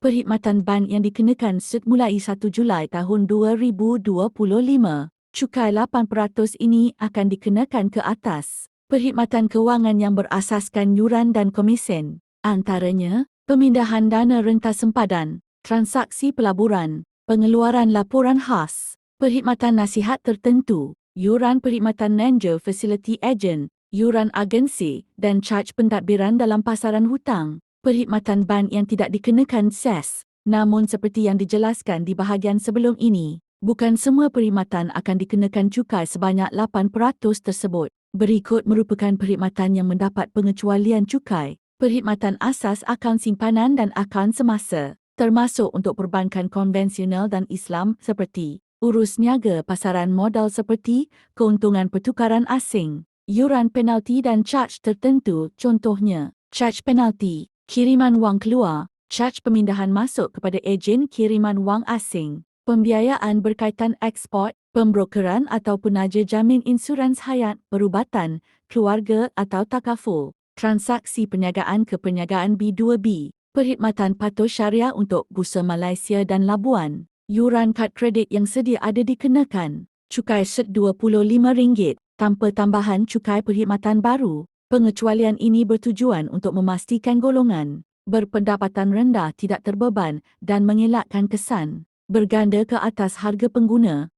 Perkhidmatan ban yang dikenakan mulai 1 Julai tahun 2025. Cukai 8% ini akan dikenakan ke atas perkhidmatan kewangan yang berasaskan yuran dan komisen. Antaranya, pemindahan dana renta sempadan, transaksi pelaburan, pengeluaran laporan khas, perkhidmatan nasihat tertentu, yuran perkhidmatan manager facility agent, yuran agensi dan caj pentadbiran dalam pasaran hutang perkhidmatan ban yang tidak dikenakan SES. Namun seperti yang dijelaskan di bahagian sebelum ini, bukan semua perkhidmatan akan dikenakan cukai sebanyak 8% tersebut. Berikut merupakan perkhidmatan yang mendapat pengecualian cukai. Perkhidmatan asas akaun simpanan dan akaun semasa, termasuk untuk perbankan konvensional dan Islam seperti urus niaga pasaran modal seperti keuntungan pertukaran asing, yuran penalti dan caj tertentu contohnya, caj penalti, kiriman wang keluar, caj pemindahan masuk kepada ejen kiriman wang asing, pembiayaan berkaitan ekspor, pembrokeran atau penaja jamin insurans hayat, perubatan, keluarga atau takaful, transaksi perniagaan ke perniagaan B2B, perkhidmatan patuh syariah untuk Bursa Malaysia dan Labuan, yuran kad kredit yang sedia ada dikenakan, cukai set RM25 tanpa tambahan cukai perkhidmatan baru, Pengecualian ini bertujuan untuk memastikan golongan berpendapatan rendah tidak terbeban dan mengelakkan kesan berganda ke atas harga pengguna